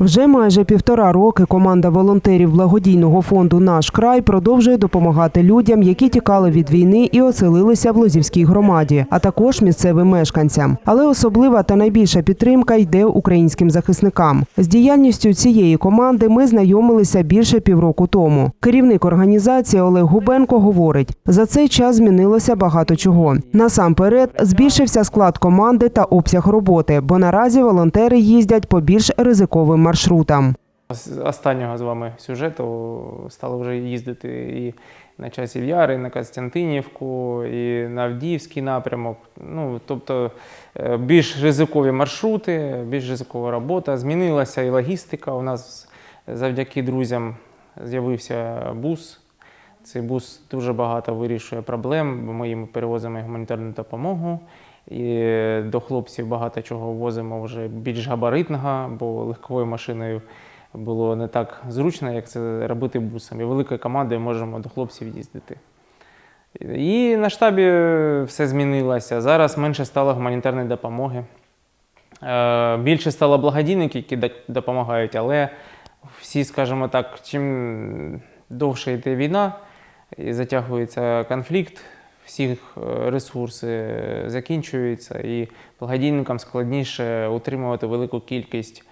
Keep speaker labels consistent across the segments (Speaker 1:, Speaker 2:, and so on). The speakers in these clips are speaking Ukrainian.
Speaker 1: Вже майже півтора роки команда волонтерів благодійного фонду Наш край продовжує допомагати людям, які тікали від війни і оселилися в Лозівській громаді, а також місцевим мешканцям. Але особлива та найбільша підтримка йде українським захисникам. З діяльністю цієї команди ми знайомилися більше півроку тому. Керівник організації Олег Губенко говорить: за цей час змінилося багато чого. Насамперед збільшився склад команди та обсяг роботи, бо наразі волонтери їздять по більш ризиковим маршрутам.
Speaker 2: З останнього з вами сюжету стали вже їздити і на часів Яри, і на Костянтинівку, і на Авдіївський напрямок. Ну, тобто е, більш ризикові маршрути, більш ризикова робота. Змінилася і логістика. У нас завдяки друзям з'явився бус. Цей бус дуже багато вирішує проблем, бо ми їм перевозимо гуманітарну допомогу. І до хлопців багато чого возимо вже більш габаритного, бо легковою машиною було не так зручно, як це робити бусом. І великою командою можемо до хлопців їздити. І на штабі все змінилося. Зараз менше стало гуманітарної допомоги. Е, Більше стало благодійників, які допомагають, але всі, скажімо так, чим довше йде війна і затягується конфлікт, всі ресурси закінчуються, і благодійникам складніше утримувати велику кількість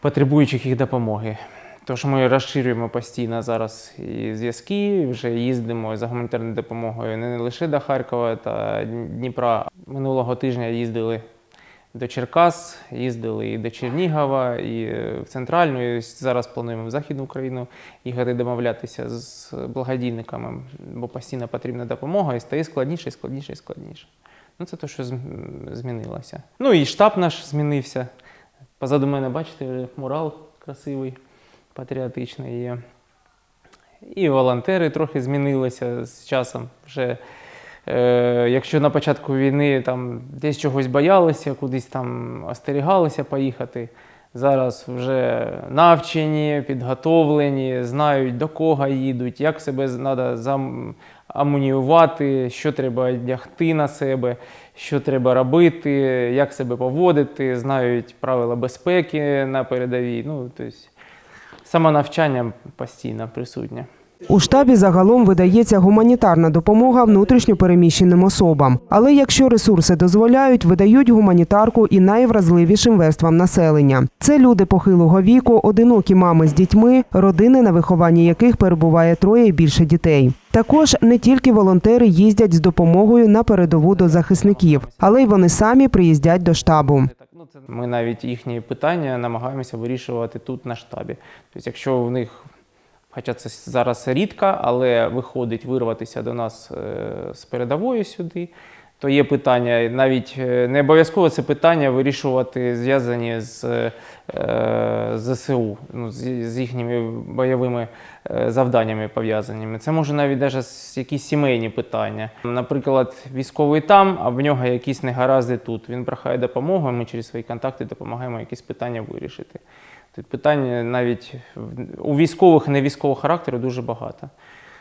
Speaker 2: потребуючих їх допомоги. Тож ми розширюємо постійно зараз і зв'язки, вже їздимо за гуманітарною допомогою не лише до Харкова та Дніпра. Минулого тижня їздили до Черкас, їздили і до Чернігова, і в центральну. І зараз плануємо в Західну Україну їхати домовлятися з благодійниками, бо постійно потрібна допомога і стає складніше, складніше, і складніше. Ну, це те, що змінилося. Ну і штаб наш змінився. Позаду мене, бачите, мурал красивий, патріотичний є. І волонтери трохи змінилися з часом. Вже, якщо на початку війни там десь чогось боялися, кудись там остерігалися поїхати, зараз вже навчені, підготовлені, знають до кого їдуть, як себе треба замуніювати, що треба одягти на себе, що треба робити, як себе поводити, знають правила безпеки на передовій. Ну, тобто, самонавчання постійно присутнє.
Speaker 1: У штабі загалом видається гуманітарна допомога внутрішньо переміщеним особам. Але якщо ресурси дозволяють, видають гуманітарку і найвразливішим верствам населення. Це люди похилого віку, одинокі мами з дітьми, родини, на вихованні яких перебуває троє і більше дітей. Також не тільки волонтери їздять з допомогою на передову до захисників, але й вони самі приїздять до штабу.
Speaker 2: Ми навіть їхні питання намагаємося вирішувати тут на штабі. Тобто, якщо в них, хоча це зараз рідко, але виходить вирватися до нас е, з передової сюди, то є питання, навіть е, не обов'язково це питання вирішувати зв'язані з е, ЗСУ, ну, з, їхніми бойовими завданнями пов'язаними. Це може навіть з якісь сімейні питання. Наприклад, військовий там, а в нього якісь негаразди тут. Він прохає допомогу, ми через свої контакти допомагаємо якісь питання вирішити. Питань навіть у військових і невійськового характеру дуже багато.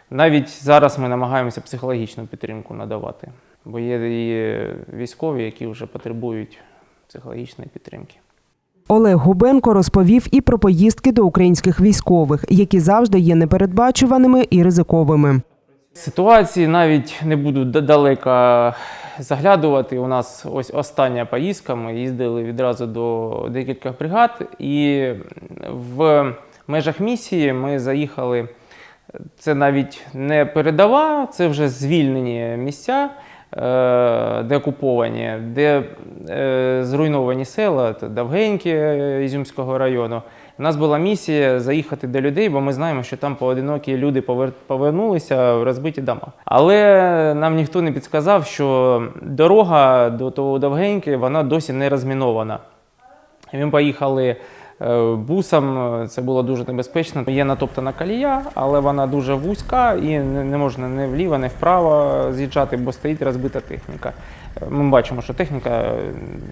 Speaker 2: Навіть зараз ми намагаємося психологічну підтримку надавати, бо є і військові, які вже потребують психологічної підтримки.
Speaker 1: Олег Губенко розповів і про поїздки до українських військових, які завжди є непередбачуваними і ризиковими.
Speaker 2: Ситуації навіть не буду далеко заглядувати. У нас ось остання поїздка. Ми їздили відразу до декількох бригад, і в межах місії ми заїхали. Це навіть не передова, це вже звільнені місця, е, де окуповані, де зруйновані села, е, Ізюмського району. У нас була місія заїхати до людей, бо ми знаємо, що там поодинокі люди повернулися в розбиті дома. Але нам ніхто не підказав, що дорога до того Довгеньки вона досі не розмінована. Ми поїхали е, бусом, це було дуже небезпечно. Є натоптана колія, але вона дуже вузька і не не можна ні вліво, ні вправо з'їжджати, бо стоїть розбита техніка. Е, Ми бачимо, що техніка е,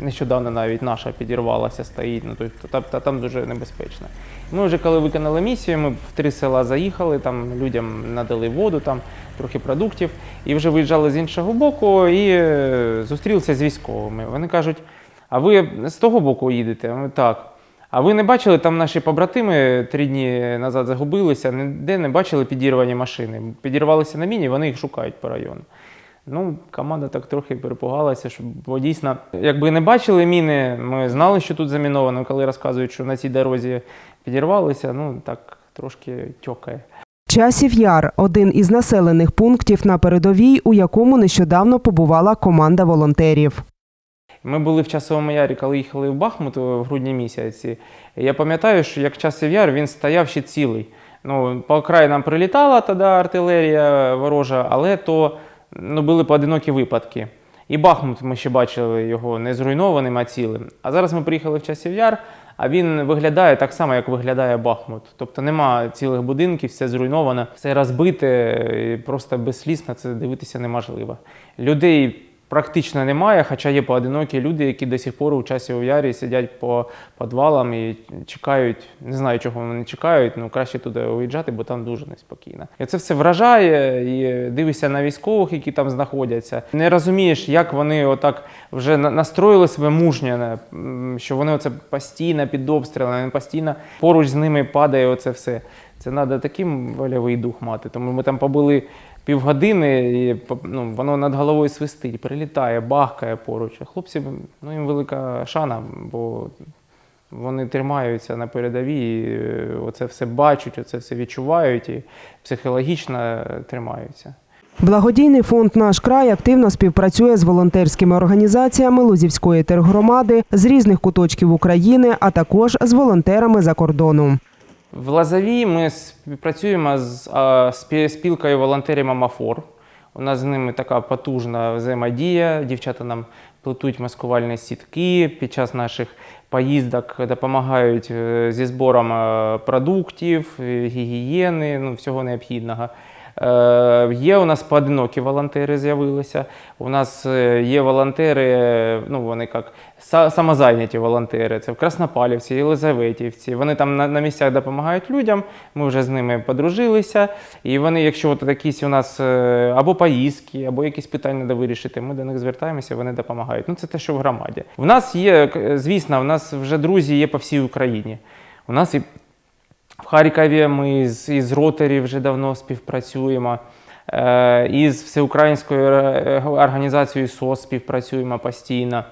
Speaker 2: нещодавно навіть наша підірвалася, стоїть, ну, тобто, та, та, там дуже небезпечно. Ми вже коли виконали місію, ми в три села заїхали, там людям надали воду, там трохи продуктів, і вже виїжджали з іншого боку і е, зустрілися з військовими. Вони кажуть, а ви з того боку їдете? Ми, так. А ви не бачили, там наші побратими три дні назад загубилися, ніде не бачили підірвані машини. Підірвалися на міні, вони їх шукають по району. Ну, команда так трохи перепугалася, що, бо дійсно, якби не бачили міни, ми знали, що тут заміновано, коли розказують, що на цій дорозі підірвалися, ну так трошки тьокає.
Speaker 1: Часів Яр один із населених пунктів на передовій, у якому нещодавно побувала команда волонтерів.
Speaker 2: Ми були в часовому ярі, коли їхали в Бахмут в грудні місяці. Я пам'ятаю, що як часів яр він стояв ще цілий. Ну, по окраїнам прилітала тоді артилерія ворожа, але то ну, були поодинокі випадки. І Бахмут ми ще бачили його не зруйнованим, а цілим. А зараз ми приїхали в часів яр, а він виглядає так само, як виглядає Бахмут. Тобто нема цілих будинків, все зруйновано, все розбите, і просто без сліз на це дивитися неможливо. Людей практично немає, хоча є поодинокі люди, які до сих пор у часі у ярі сидять по підвалам і чекають. Не знаю, чого вони чекають, ну краще туди уїжджати, бо там дуже неспокійно. І це все вражає, і дивишся на військових, які там знаходяться. Не розумієш, як вони отак вже на- настроїли себе мужньо, що вони оце постійно під обстрілами, постійно поруч з ними падає оце все. Це треба таким вольовий дух мати. Тому ми там побули півгодини, і ну, воно над головою свистить, прилітає, бахкає поруч. Хлопці, ну їм велика шана, бо вони тримаються на передовій, і е, оце все бачать, оце все відчувають і психологічно тримаються.
Speaker 1: Благодійний фонд Наш край активно співпрацює з волонтерськими організаціями Лузівської тергромади з різних куточків України, а також з волонтерами за кордону.
Speaker 2: В Лазаві ми співпрацюємо з спілкою волонтерів Амафор. У нас з ними така потужна взаємодія. Дівчата нам плетуть маскувальні сітки під час наших поїздок, допомагають е, зі збором е, продуктів, е, гігієни, ну, всього необхідного. Е, Є у нас поодинокі волонтери з'явилися. У нас е, є волонтери, ну вони як самозайняті волонтери. Це в Краснопалівці, Єлизаветівці. Вони там на, на місцях допомагають людям. Ми вже з ними подружилися. І вони, якщо от якісь у нас е, або поїздки, або якісь питання треба вирішити, ми до них звертаємося, вони допомагають. Ну це те, що в громаді. В нас є, звісно, в нас вже друзі є по всій Україні. У нас і в Харкові ми з, із Ротарі вже давно співпрацюємо. Е, із всеукраїнською е, організацією СОС співпрацюємо постійно.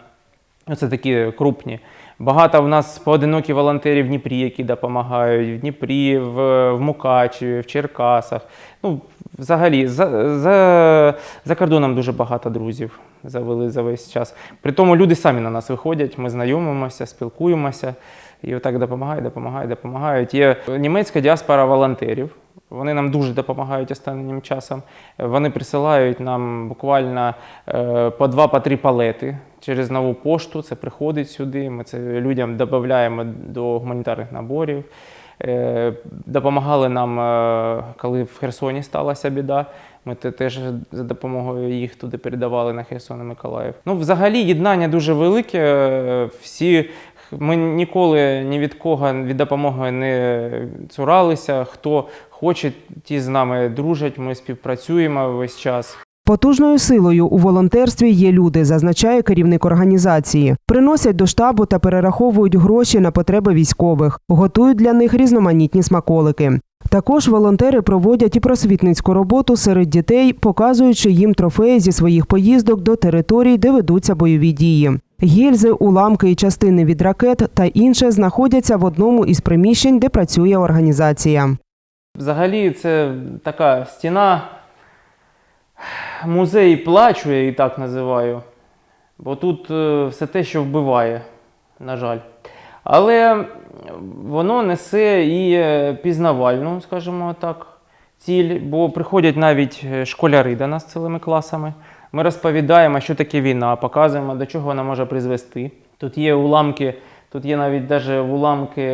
Speaker 2: Це такі крупні. Багато в нас поодинокі волонтери в Дніпрі, які допомагають, в Дніпрі, в, в Мукачеві, в Черкасах. Ну, взагалі, за, за, за кордоном дуже багато друзів завели за весь час. При тому люди самі на нас виходять, ми знайомимося, спілкуємося. І отак допомагають, допомагають, допомагають. Є німецька діаспора волонтерів. Вони нам дуже допомагають останнім часом. Вони присилають нам буквально е, по два, по три палети через нову пошту. Це приходить сюди. Ми це людям додаємо до гуманітарних наборів. Е, Допомагали нам, е, коли в Херсоні сталася біда. Ми теж за допомогою їх туди передавали на Херсон і Миколаїв. Ну, взагалі, єднання дуже велике. Всі ми ніколи ні від кого від допомоги не цуралися. Хто хоче, ті з нами дружать. Ми співпрацюємо весь час.
Speaker 1: Потужною силою у волонтерстві є люди, зазначає керівник організації. Приносять до штабу та перераховують гроші на потреби військових, готують для них різноманітні смаколики. Також волонтери проводять і просвітницьку роботу серед дітей, показуючи їм трофеї зі своїх поїздок до територій, де ведуться бойові дії. Гільзи, уламки і частини від ракет та інше знаходяться в одному із приміщень, де працює організація.
Speaker 2: Взагалі, це така стіна, музей плачу, я її так називаю. Бо тут е, все те, що вбиває, на жаль. Але воно несе і е, пізнавальну, скажімо так, ціль, бо приходять навіть е, школяри до нас цілими класами. Ми розповідаємо, що таке війна, показуємо, до чого вона може призвести. Тут є уламки, тут є навіть даже уламки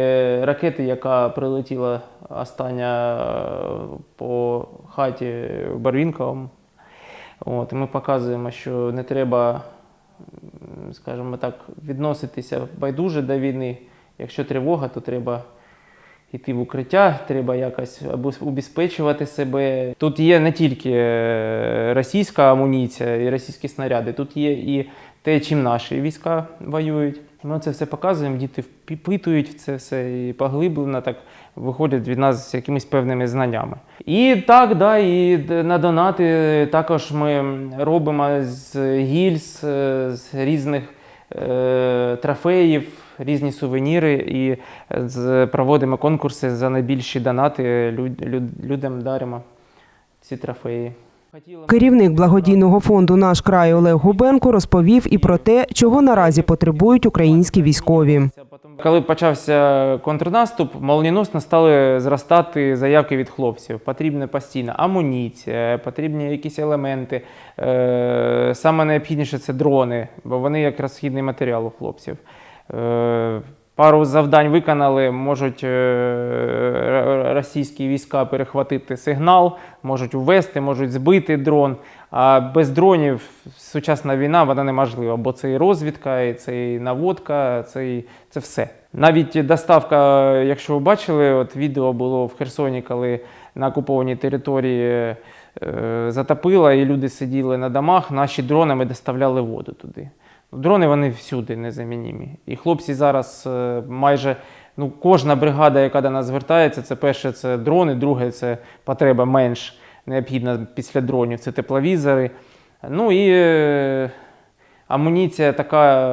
Speaker 2: ракети, яка прилетіла остання е, по хаті Барвінковому. От, ми показуємо, що не треба, скажімо так, відноситися байдуже до війни. Якщо тривога, то треба йти в укриття, треба якось або убезпечувати себе. Тут є не тільки е, російська амуніція і російські снаряди, тут є і те, чим наші війська воюють. Ми це все показуємо, діти впитують це все і поглиблено так виходять від нас з якимись певними знаннями. І так, да, і на донати також ми робимо з гільз, е, з різних трофеїв, різні сувеніри і з, проводимо конкурси за найбільші донати. Люд, люд, людям даримо ці трофеї.
Speaker 1: Керівник благодійного фонду Наш край Олег Губенко розповів і про те, чого наразі потребують українські військові.
Speaker 2: Коли почався контрнаступ, молніносно стали зростати заявки від хлопців. Потрібна постійна амуніція, потрібні якісь елементи. Е, Саме найнеобхідніше це дрони, бо вони як розхідний матеріал у хлопців. Пару завдань виконали, можуть е, російські війська перехватити сигнал, можуть ввести, можуть збити дрон. А без дронів сучасна війна вона неможлива, бо це і розвідка, і це і наводка, це, і, це все. Навіть доставка, якщо ви бачили, от відео було в Херсоні, коли на окупованій території е, затопило, і люди сиділи на домах, наші дронами доставляли воду туди. Дрони вони всюди незамінімі. І хлопці зараз е, майже ну, кожна бригада, яка до нас звертається, це перше це дрони, друге це потреба менш необхідна після дронів, це тепловізори. Ну і е, амуніція така,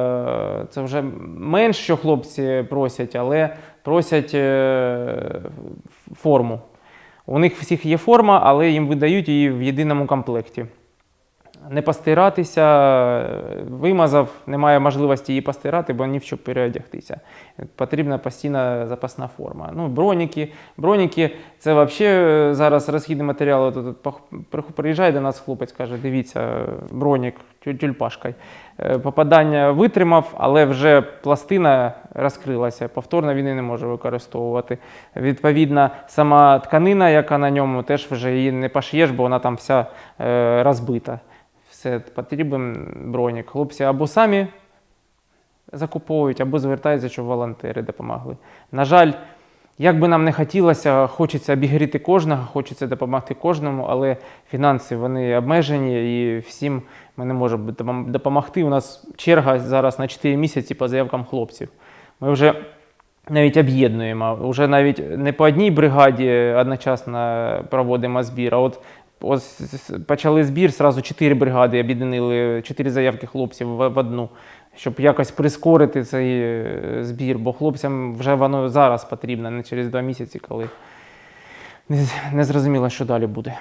Speaker 2: е, це вже менш, що хлопці просять, але просять форму. У них всіх є форма, але їм видають її в єдиному комплекті. Не постиратися, е, вимазав, немає можливості її постирати, бо ні в що переодягтися. Потрібна постійна запасна форма. Ну, броніки. Броніки це взагалі зараз розхідний матеріал. При- приїжджає до нас хлопець, каже: дивіться, бронік тюль- тюльпашкою. Е, Попадання витримав, але вже пластина розкрилася. Повторно він її не може використовувати. Відповідно, сама тканина, яка на ньому, теж вже її не пошиєш, бо вона там вся е, розбита. Все потрібен бронік. Хлопці або самі закуповують, або звертаються, щоб волонтери допомогли. На жаль, як би нам не хотілося, хочеться обігріти кожного, хочеться допомогти кожному, але фінанси вони обмежені і всім ми не можемо допомогти. У нас черга зараз на 4 місяці по заявкам хлопців. Ми вже навіть об'єднуємо. Вже навіть не по одній бригаді одночасно проводимо збір, а от ось почали збір, зразу чотири бригади об'єднали, чотири заявки хлопців в одну, щоб якось прискорити цей е, збір, бо хлопцям вже воно зараз потрібно, не через два місяці, коли не зрозуміло, що далі буде.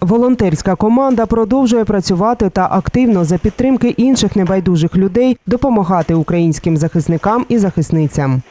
Speaker 1: Волонтерська команда продовжує працювати та активно за підтримки інших небайдужих людей допомагати українським захисникам і захисницям.